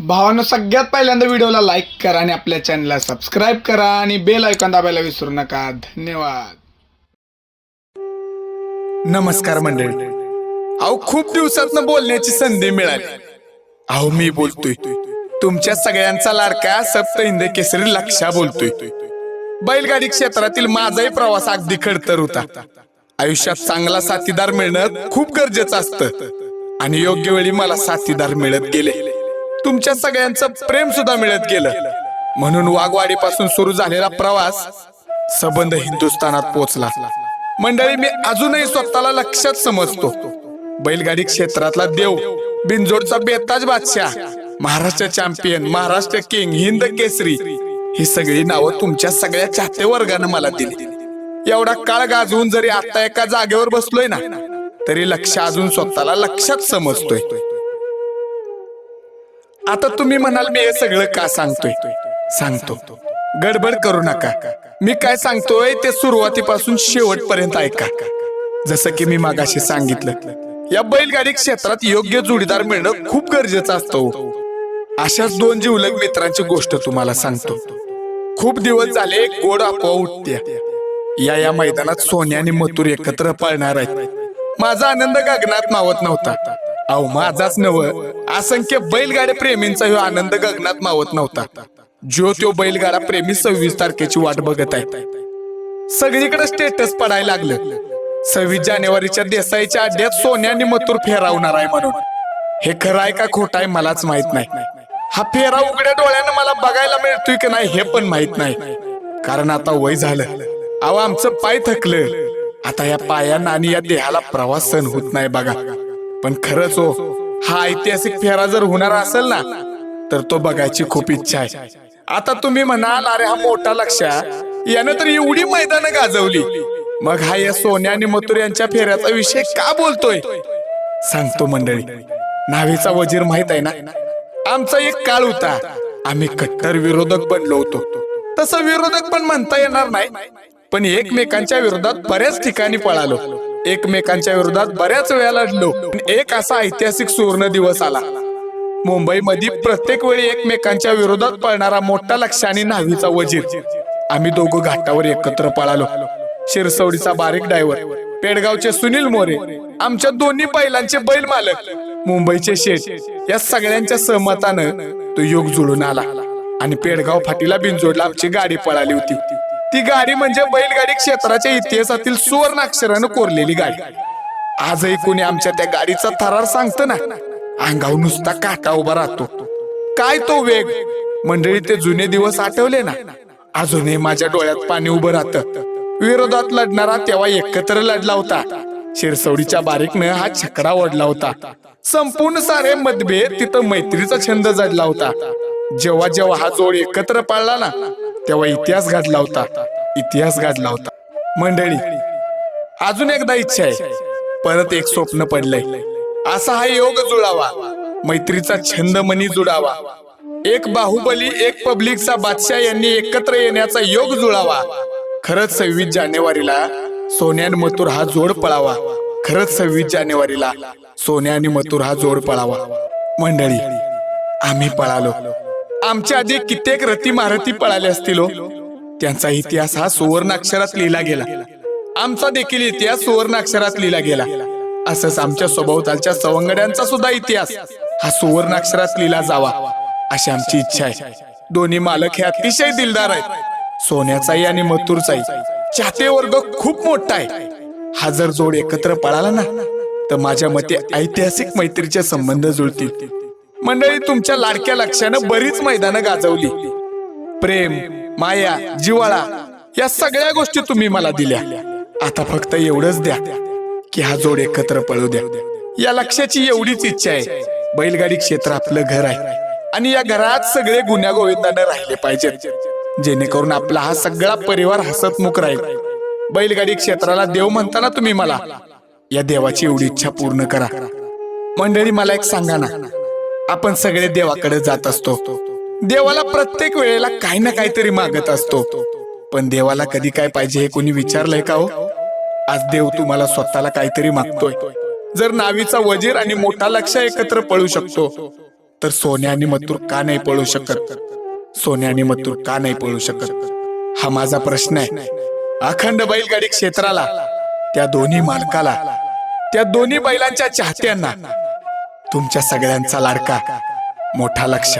भावानं सगळ्यात पहिल्यांदा व्हिडिओला लाईक करा आणि आपल्या चॅनलला सबस्क्राईब करा आणि बेल ऐकून दाबायला विसरू नका. धन्यवाद. नमस्कार मंडळी. अहो खूप दिवसात बोलण्याची संधी मिळाली. अहो मी बोलतोय. तुमच्या सगळ्यांचा लाडका सप्त हिंद केसरी लक्षा बोलतोय. बैलगाडी क्षेत्रातील माझाही प्रवास अगदी खडतर होता. आयुष्यात चांगला साथीदार मिळणं खूप गरजेचं असतं. आणि योग्य वेळी मला साथीदार मिळत गेले. तुमच्या सगळ्यांचं प्रेम सुद्धा मिळत गेलं. म्हणून वाघवाडीपासून सुरू झालेला प्रवास सबंध हिंदुस्थानात पोहोचला मंडळी मी अजूनही स्वतःला लक्षात समजतो. बैलगाडी क्षेत्रातला देव बिनजोडचा बेताज बादशाह महाराष्ट्र चॅम्पियन महाराष्ट्र किंग हिंद केसरी ही सगळी नावं तुमच्या सगळ्या चाहते वर्गानं मला दिली. एवढा काळ गाजवून जरी आता एका जागेवर बसलोय ना तरी लक्ष अजून स्वतःला लक्षात समजतोय. आता तुम्ही म्हणाल मी हे सगळं का सांगतोय? सांगतो. गडबड करू नका. मी काय सांगतोय ते सुरुवातीपासून शेवटपर्यंत ऐका. जसं की मी मागाशी सांगितलं या बैलगाडी क्षेत्रात योग्य जोडीदार मिळणं खूप गरजेचं असतं हो. अशाच दोन जीवलग मित्रांची गोष्ट तुम्हाला सांगतो. खूप दिवस झाले गोड आपोआ उठत्या या या मैदानात सोन्या आणि मथुर एकत्र पळणार आहेत. माझा आनंद गगनात मावत नव्हता. अहो माझाच नव असंख्य बैलगाड्या प्रेमींचा ह्यो आनंद गगनात मावत नव्हता. जो त्यो बैलगाडा प्रेमी सव्वीस तारखेची वाट बघत आहे सगळीकडे स्टेटस पडायला लागलं. सव्वीस जानेवारीच्या देसाईच्या अड्ड्यात सोन्याने आणि मथुर फेरावणार आहे म्हणून. हे खरं आहे का खोटं आहे मलाच माहीत नाही. हा फेरा उघड्या डोळ्यानं मला बघायला मिळतोय की नाही हे पण माहीत नाही. कारण आता वय झालं. अहो आमचं पाय थकलं. आता या पायांना आणि या देहाला प्रवास सहन होत नाही बघा. पण खरंच हो हा ऐतिहासिक फेरा जर होणार असेल ना तर तो बघायची खूप इच्छा आहे. आता तुम्ही म्हणाल अरे हा मोठा लक्षा यानं तर एवढी मैदानं गाजवली. मग हा या सोन्या आणि मथुर यांच्या फेऱ्याचा विषय का बोलतोय? सांगतो मंडळी न्हावीचा वजीर माहीत आहे ना? आमचा एक काळ होता. आम्ही कट्टर विरोधक बनलो होतो. तसं विरोधक पण म्हणता येणार नाही. पण एकमेकांच्या विरोधात बऱ्याच ठिकाणी पळालो. एकमेकांच्या विरोधात बऱ्याच वेळा लढलो एक असा ऐतिहासिक सुवर्ण दिवस आला. मुंबईमध्ये प्रत्येक वेळी एकमेकांच्या विरोधात पळणारा मोठा लक्षाने आणि न्हावीचा वजीर. आम्ही दोघं घाटावर एकत्र पळालो. शिरसवडीचा बारीक डायव्हर पेडगावचे सुनील मोरे आमच्या दोन्ही बैलांचे बैल मालक मुंबईचे शेठ या सगळ्यांच्या सहमतानं तो योग जुळून आला. आणि पेडगाव फाटीला बिनजोडला आमची गाडी पळाली होती. ती गाडी म्हणजे बैलगाडी क्षेत्राच्या इतिहासातील सुवर्ण अक्षरानं कोरलेली गाडी. आजही कोणी आमच्या त्या गाडीचा थरार सांगत ना अंगावर नुसता काटा उभा राहतो. काय तो वेग? मंडळी ते जुने दिवस आठवले ना? अजूनही माझ्या डोळ्यात पाणी उभं राहतं. विरोधात लढणारा तेव्हा एकत्र लढला होता. शिरसवडीच्या बारीकनं हा छकडा ओढला होता. संपूर्ण सारे मतभेद तिथं मैत्रीचा छंद जडला होता. जेव्हा जेव्हा हा जोड एकत्र पाळला ना तेव्हा इतिहास घडला होता. इतिहास गाजला होता. मंडळी अजून एकदा इच्छा आहे. परत एक स्वप्न पडलंय. असा हा योग जुळावा. मैत्रीचा छंद मनी जुळावा. एक बाहुबली एक पब्लिकचा बादशाह यांनी एकत्र येण्याचा योग जुळावा. खरंच सव्वीस जानेवारीला सोन्यान मथुर हा जोड पळावा. खरंच सव्वीस जानेवारीला सोन्या आणि मथुर हा जोड पळावा. मंडळी आम्ही पळालो. आमच्या आधी कित्येक रती महारथी पळाले असतील. त्यांचा इतिहास हा सुवर्ण अक्षरात लिहिला गेला. आमचा देखील इतिहास सुवर्ण अक्षरात लिहिला गेला. असंच आमच्या सभोवतालच्या सवंगड्यांचा सुद्धा इतिहास हा सुवर्ण अक्षरात लिहिला जावा अशी आमची इच्छा आहे. दोन्ही मालक हे अतिशय दिलदार आहेत. सोन्याचाही आणि मथुरचाही. चाहते वर्ग खूप मोठा आहे. हा जर जोड एकत्र पळाला ना तर माझ्या मते ऐतिहासिक मैत्रीचे संबंध जुळतील. मंडळी तुमच्या लाडक्या लक्षानं बरीच मैदानं गाजवली. प्रेम माया जिवाळा या सगळ्या गोष्टी तुम्ही मला दिल्या. आता फक्त एवढंच द्या की हा जोड एकत्र पळू द्या. या लक्षाची एवढीच इच्छा आहे. बैलगाडी क्षेत्र आपलं घर आहे. आणि या घरात सगळे गुन्ह्या गोविंदाने राहिले पाहिजेत. जेणेकरून आपला हा सगळा परिवार हसतमुख राहील. बैलगाडी क्षेत्राला देव म्हणताना तुम्ही मला या देवाची एवढी इच्छा पूर्ण करा. मंडळी मला एक सांगा ना. आपण सगळे देवाकडे जात असतो. देवाला प्रत्येक वेळेला काही ना काहीतरी मागत असतो. पण देवाला कधी काय पाहिजे हे कोणी विचारलंय का हो? आज देव तुम्हाला स्वतःला काहीतरी मागतोय. जर नावीचा वजीर आणि मोठा लक्ष एकत्र पळू शकतो तर सोन्या आणि मथुर का नाही पळू शकत? सोन्या आणि मथुर का नाही पळू शकत? हा माझा प्रश्न आहे. अखंड बैलगाडी क्षेत्राला त्या दोन्ही मालकाला त्या दोन्ही बैलांच्या चाहत्यांना तुमच्या सगळ्यांचा लाडका. मोठा लक्ष.